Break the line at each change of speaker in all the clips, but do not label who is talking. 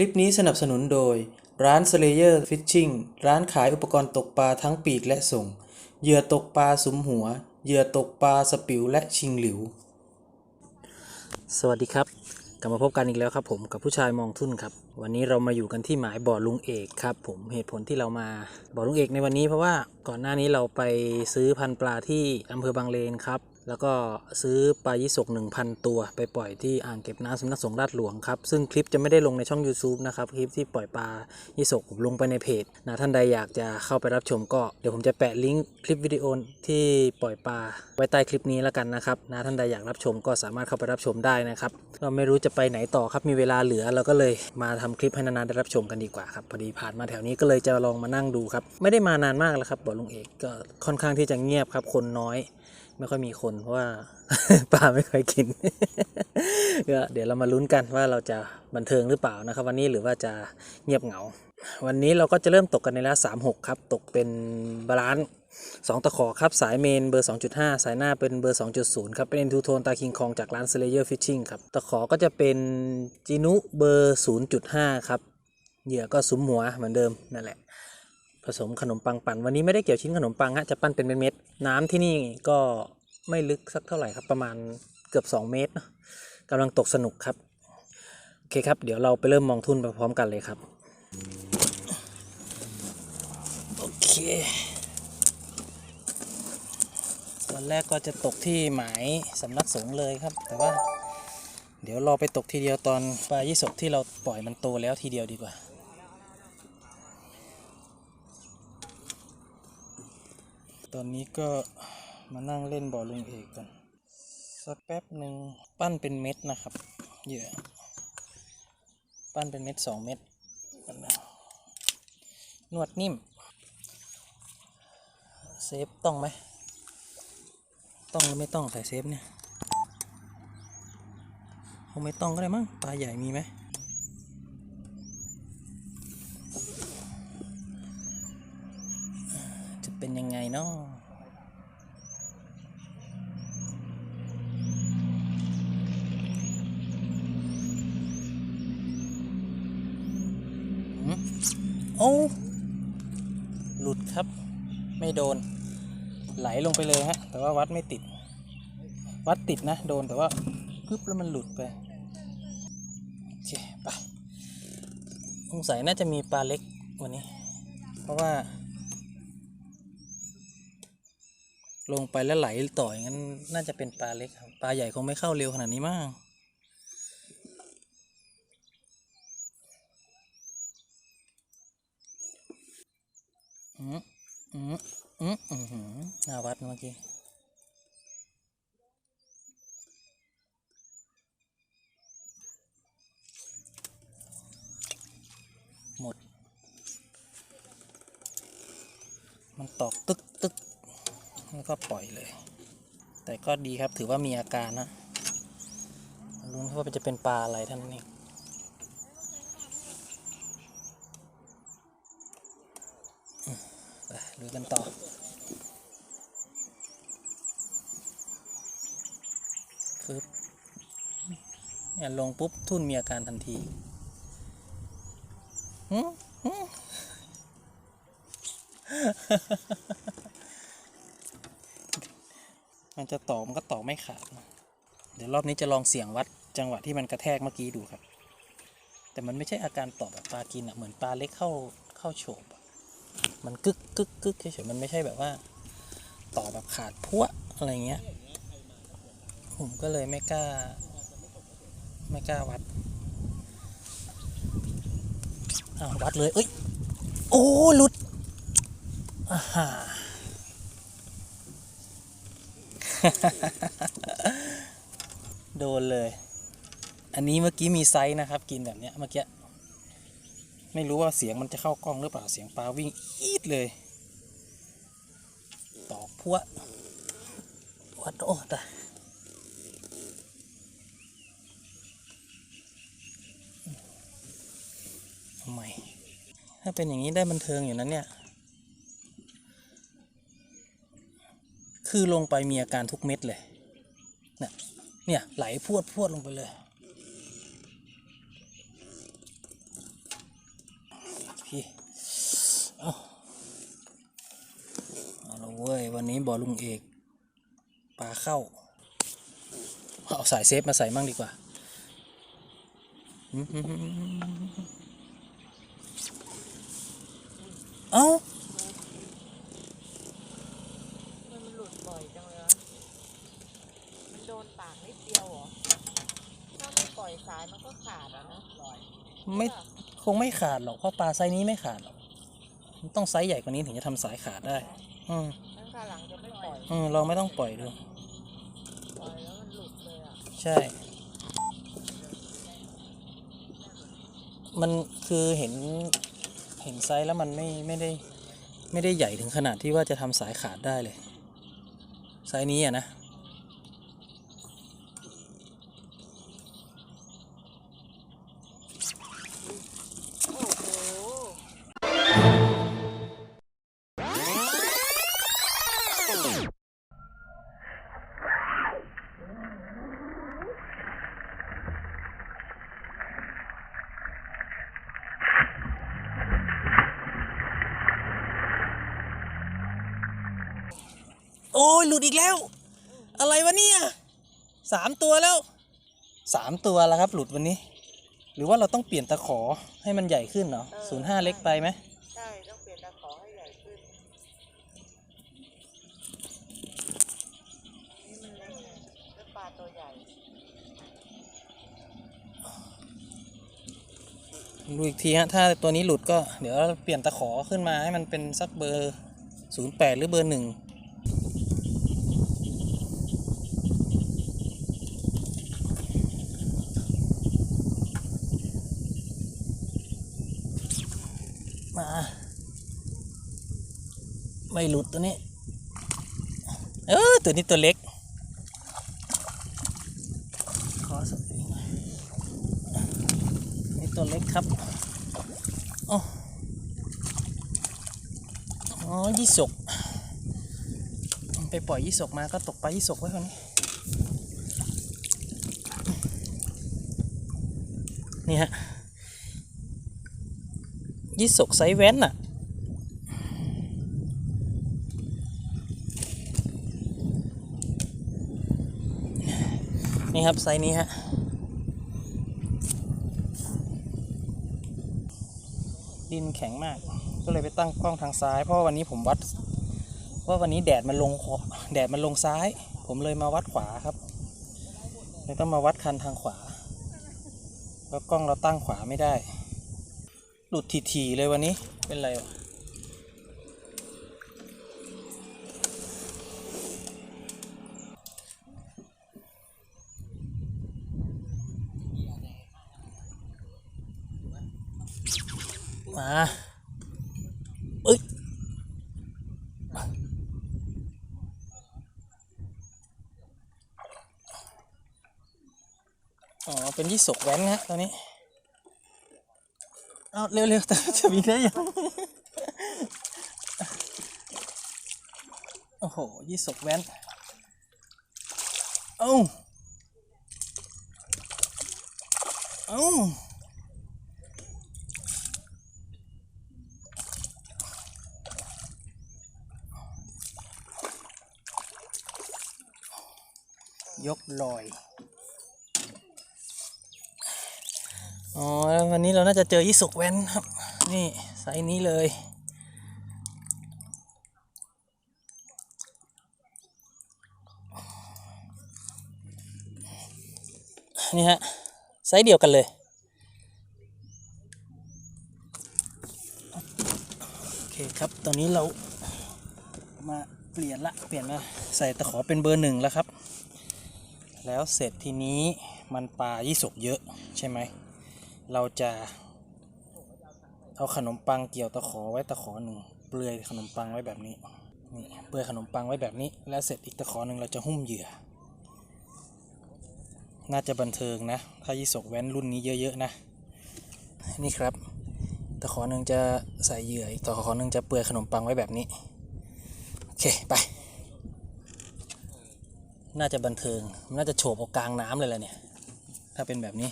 คลิปนี้สนับสนุนโดย ร้าน Slayer Fishing ร้านขายอุปกรณ์ตกปลาทั้งปีกและส่ง เหยื่อตกปลาสุมหัว เหยื่อตกปลาสปิวและชิงหลิว สวัสดีครับ กลับมาพบกันอีกแล้วครับผมกับผู้ชายมองทุ่นครับ วันนี้เรามาอยู่กันที่หมายบ่อลุงเอกครับผมเหตุผลที่เรามาบ่อลุงเอกในวันนี้เพราะว่าก่อนหน้านี้เราไปซื้อพันธุ์ปลาที่อำเภอบางเลนครับ แล้วก็ซื้อปลายี่สก1,000 ตัว ไปปล่อยที่อ่างเก็บน้ำสำนักสงฆ์ราชหลวงครับ ซึ่งคลิปจะไม่ได้ลงในช่อง YouTube นะครับ คลิปที่ปล่อยปลายี่สกผมลงไปในเพจนะท่านใดอยากจะเข้าไปรับชมก็เดี๋ยวผมจะแปะลิงก์คลิปวิดีโอที่ปล่อยปลาไว้ใต้คลิปนี้แล้วกันนะครับนะท่านใดอยากรับชมก็สามารถเข้าไปรับชมได้นะครับเราไม่รู้จะไปไหนต่อครับมีเวลาเหลือเราก็เลยมาทำคลิปให้นานๆได้รับชมกันดีกว่าครับพอดีผ่านมาแถวนี้ก็เลยจะลองมานั่งดูครับไม่ได้มานานมากแล้วครับบ่อลุงเอกก็ค่อนข้างที่จะเงียบครับคนน้อย ไม่ค่อยมีคนเพราะว่าปลาไม่ค่อยกินก็เดี๋ยวเรามาลุ้นกันว่าเราจะบันเทิงหรือเปล่านะครับ วันนี้หรือว่าจะเงียบเหงา วันนี้เราก็จะเริ่มตกกันในระสามหกครับ ตกเป็นบาลานซ์สองตะขอครับ สายเมนเบอร์ 2.5 สายหน้าเป็นเบอร์ 2.0 ครับ เป็นเอ็นทูโทนตาคิงคองจากร้าน Slayer Fishing ครับ ตะขอก็จะเป็นจินุเบอร์ 0.5 ครับ เหยื่อก็ซุ้มหัวเหมือนเดิมนั่นแหละ สมขนมปังปั่นวันนี้ไม่ได้เกี่ยวชิ้นขนมปังฮะจะปั้นเป็นเม็ดๆน้ำที่นี่ก็ไม่ลึกสักเท่าไหร่ครับ ประมาณเกือบ 2 เมตรเนอะกำลังตกสนุกครับ โอเคครับ เดี๋ยวเราไปเริ่มมองทุนไปพร้อมกันเลยครับ โอเควันแรกก็จะตกที่หมายสำนักสงเลยครับ แต่ว่า เดี๋ยวรอไปตกทีเดียวตอนปลายี่สกที่เราปล่อยมันโตแล้วทีเดียวดีกว่า ตอนนี้ก็มานั่งเล่นบอลลุงเอกกันสักแป๊บหนึ่งปั้นเป็นเม็ดนะครับเหยื่อปั้นเป็นเม็ดสองเม็ดนวดนิ่ม เซฟต้องไหม ต้องหรือไม่ต้องใส่เซฟเนี่ยคงไม่ต้องก็ได้มั้งปลาใหญ่มีไหม จะเป็นยังไงเนาะหืมโอ้หลุดครับ ไม่โดน ไหลลงไปเลยฮะ แต่ ว่าวัดไม่ติด วัดติดนะ โดนแต่ว่าปึ๊บแล้วมันหลุดไปโอเคไปสงสัยน่าจะมีปลาเล็กวันนี้ เพราะว่า ลงไปแล้วไหลต่ออย่างนั้นน่าจะเป็นปลาเล็กครับปลาใหญ่คงไม่เข้าเร็วขนาดนี้มากอืมอืมอืมอืมอืมหน้าวัดเมื่อกี้ มันตอกตึกตึกแล้วก็ปล่อยเลย แต่ก็ดีครับถือว่ามีอาการนะลุ้นว่าจะเป็นปลาอะไรท่านนี้ไปดูกันต่อฟึบเนี่ยลงปุ๊บทุ่นมีอาการทันทีหืมหืม มันจะต่อมันก็ต่อไม่ขาด เดี๋ยวรอบนี้จะลองเสียงวัดจังหวะที่มันกระแทกเมื่อกี้ดูครับ แต่มันไม่ใช่อาการต่อแบบปลากินอะเหมือนปลาเล็กเข้าเข้าโฉบมันกึกกึกกึกเฉยๆมันไม่ใช่แบบว่า ต่อแบบขาดพัวอะไรเงี้ย ผมก็เลยไม่กล้า ไม่กล้าวัดอ้าววัดเลย เอ้ย โอ้หลุด โดนเลย อันนี้เมื่อกี้มีไซส์นะครับ กินแบบเนี้ยเมื่อกี้ ไม่รู้ว่าเสียงมันจะเข้ากล้องหรือเปล่า เสียงปลาวิ่งอีดเลย ตอกพัววัดโอ้ตาทำไม ถ้าเป็นอย่างนี้ได้บันเทิงอยู่นั้นเนี่ย คือลงไปมีอาการทุกเม็ดเลยนะเนี่ยไหลพวดพวดลงไปเลยพี่เอาเอาละเว้ยวันนี้บอลุงเอกปลาเข้า เอาสายเซฟมาใส่มั่งดีกว่าเอา้า ไม่ขาดหรอกเพราะปลาไซส์นี้ไม่ขาดหรอกมันต้องไซส์ใหญ่กว่านี้ถึงจะทำสายขาดได้ อืม
ทั้งขาหลังจะไม่ปล่อย
อืมเราไม่ต้องปล่อยดู
ปล่อยแล้วมันหลุดเลยอะ
ใช่ มันคือเห็นเห็นไซส์แล้วมันไม่ไม่ได้ไม่ได้ใหญ่ถึงขนาดที่ว่าจะทำสายขาดได้เลย ไซส์นี้อะนะ
โอ้
ยหลุดอีกแล้ว อะไรวะเนี่ยสามตัวแล้วสามตัวแล้วครับ หลุดวันนี้ หรือว่าเราต้องเปลี่ยนตะขอให้มันใหญ่ขึ้นเหรอศูนย์ห้าเล็กไปไหม
ใช่ต้องเปลี่ยนตะขอให้ใหญ่ขึ้นนี่มันเล็กไงแล้วปลาตัวใหญ่
ดูอีกทีฮะถ้าตัวนี้หลุดก็เดี๋ยวเราเปลี่ยนตะขอขึ้นมาให้มันเป็นสักเบอร์ศูนย์แปดหรือเบอร์หนึ่งมา ไม่หลุดตัวนี้ เออตัวนี้ตัวเล็ก ขอสักทีนี่ตัวเล็กครับอ๋ออ๋อยี่สกไปปล่อยยี่สกมาก็ตกปลายี่สกไว้คนนี้ นี่ฮะยี่สกไซส์แว้นน่ะ นี่ครับไซส์นี้ฮะดินแข็งมาก ก็เลยไปตั้งกล้องทางซ้าย เพราะวันนี้ผมวัด ว่าวันนี้แดดมันลงแดดมันลงซ้าย ผมเลยมาวัดขวาครับเลยต้องมาวัดคันทางขวา แล้วกล้องเราตั้งขวาไม่ได้ หลุดทีๆเลยวันนี้เป็นไรวะ เอ้ยอ๋อ เป็นยี่สกแว้นฮะตอนนี้ เอาเร็วๆแต่จะมีได้ยัง โอ้โห ยี่สกแว้น เอ้า เอ้า ยกลอย อ๋อ วันนี้เราน่าจะเจอยี่สกแว้นครับ นี่ไซส์นี้เลย นี่ฮะ ไซส์เดียวกันเลย โอเคครับ ตอนนี้เรามาเปลี่ยนละ เปลี่ยนมาใส่ตะขอเป็นเบอร์หนึ่งแล้วครับ แล้วเสร็จทีนี้มันปลายี่สกเยอะใช่ไหม เราจะเอาขนมปังเกี่ยวตะขอไว้ตะขอหนึ่งเปลือยขนมปังไว้แบบนี้นี่เปลือยขนมปังไว้แบบนี้ แล้วเสร็จอีกตะขอหนึ่งเราจะหุ้มเหยื่อ น่าจะบันเทิงนะ ถ้ายี่สกแว้นรุ่นนี้เยอะๆนะ นี่ครับ ตะขอหนึ่งจะใส่เหยื่ออีกตะขอหนึ่งจะเปลือยขนมปังไว้แบบนี้ โอเคไป น่าจะบันเทิง น่าจะโฉบออกกลางน้ำเลยแหละเนี่ย ถ้าเป็นแบบนี้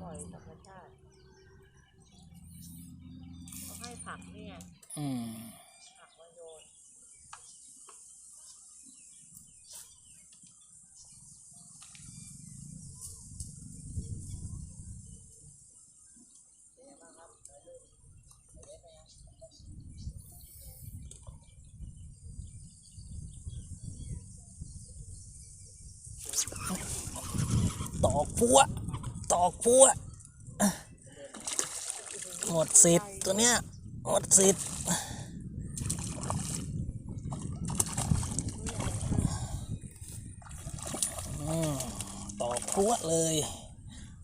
ปล่อยธรรมชาติ
ให้ผักเนี
่ย
อืม อกปัวตอกปัวหมดสิทธิ์ตัวเนี้ยหมดสิทธิ์ตอกปัวเลย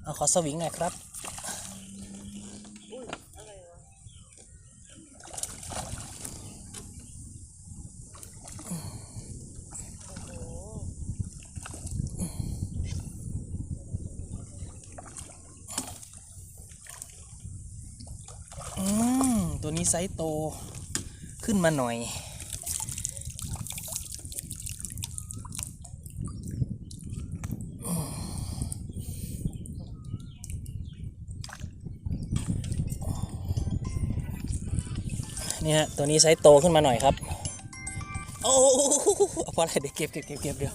เอาขอสวิงหน่อยครับ
อุ้ยอะไรวะโอ้โห
อืม ตัว นี้ไซส์โตขึ้นมาหน่อย นี่ยตัวนี้ไซส์โตขึ้นมาหน่อยครับ โอ้โหพออะไรเดี๋ยวเก็บเก็บเก็บเก็บเดี๋ยว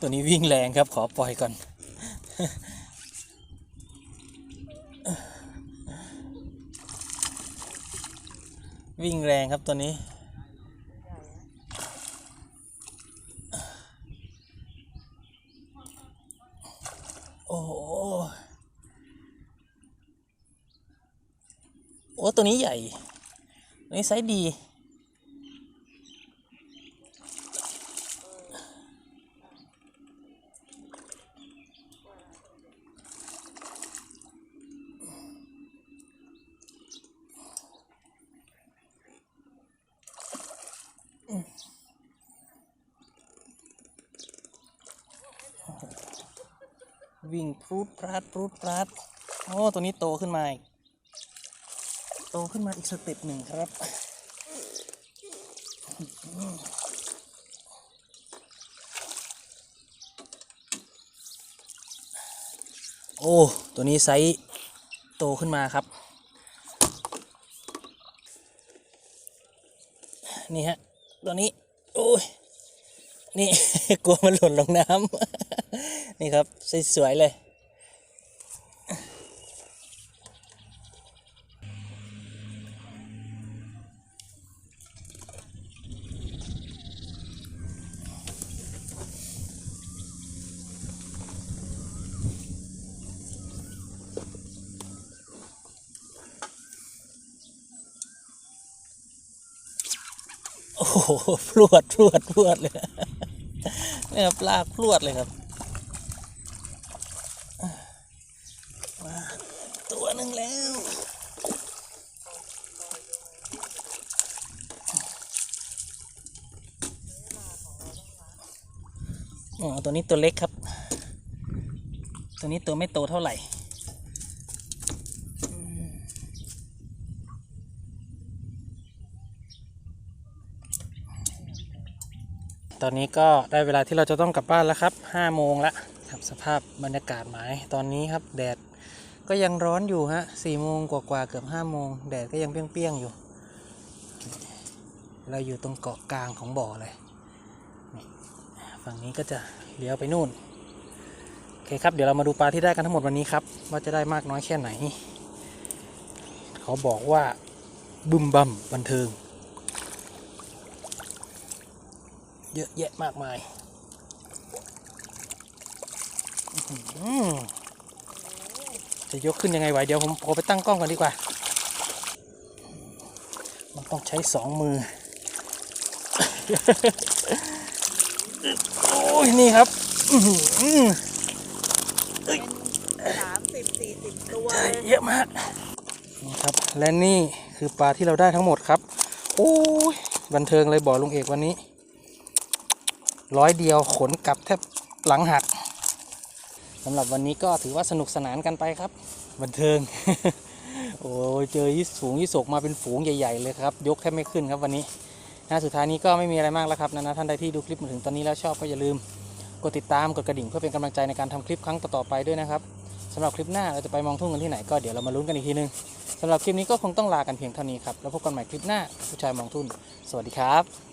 ตัวนี้วิ่งแรงครับ ขอปล่อยก่อน วิ่งแรงครับตัวนี้ โอ้โหโอ้ตัวนี้ใหญ่ตัวนี้ไซส์ดี รูดพราดรูดพราดโอ้ตัวนี้โตขึ้นมาอีกโตขึ้นมาอีกสเต็ปหนึ่งครับโอ้ ตัวนี้ไซส์โตขึ้นมาครับ นี่ฮะ ตัวนี้ โอ้ย นี่ กลัวมันหล่นลงน้ำ นี่ครับ สวยๆเลย โอ้โหพรวดพรวดพรวดเลยนี่ครับลากพรวดเลยครับตัวหนึ่งแล้ว อ๋อ ตัวนี้ตัวเล็กครับ ตัวนี้ตัวไม่โตเท่าไหร่ ตอนนี้ก็ได้เวลาที่เราจะต้องกลับบ้านแล้วครับ5โมงละครับสภาพบรรยากาศหมายตอนนี้ครับแดดก็ยังร้อนอยู่ฮะ4โมงกว่าๆเกือบ5โมงแดดก็ยังเปรี้ยงๆอยู่ เราอยู่ตรงเกาะกลางของบ่อเลยฝั่งนี้ก็จะเลี้ยวไปนู่นโอเคครับเดี๋ยวเรามาดูปลาที่ได้กันทั้งหมดวันนี้ครับ ว่าจะได้มากน้อยแค่ไหน เขาบอกว่าบึมบัมบันเทิง เยอะแยะมากมายอื้อหือจะยกขึ้นยังไงไหวเดี๋ยวผมขอไปตั้งกล้องก่อนดีกว่า มันต้องใช้สองมือ โอ้ยนี่ครับอื้อหือ
เป็นสามสิบสี่สิบตัว
ใช่
เลย
เยอะมากนี่ครับ และนี่คือปลาที่เราได้ทั้งหมดครับ โอ้ยบันเทิงเลยบ่อลุงเอกวันนี้ ร้อยเดียวขนกลับแทบหลังหักสำหรับวันนี้ก็ถือว่าสนุกสนานกันไปครับ บันเทิง โอ้เจอยี่สูงยี่สกมาเป็นฝูงใหญ่ๆเลยครับ ยกแทบไม่ขึ้นครับวันนี้นะสุดท้ายนี้ก็ไม่มีอะไรมากแล้วครับนะนะท่านใดที่ดูคลิปมาถึงตอนนี้แล้วชอบก็อย่าลืมกดติดตามกดกระดิ่งเพื่อเป็นกำลังใจในการทำคลิปครั้งต่อๆไปด้วยนะครับสำหรับคลิปหน้าเราจะไปมองทุ่งกันที่ไหนก็เดี๋ยวเรามาลุ้นกันอีกทีนึงสำหรับคลิปนี้ก็คงต้องลากันเพียงเท่านี้ครับแล้วพบกันใหม่คลิปหน้าผู้ชายมองทุ่งสวัสดีครับ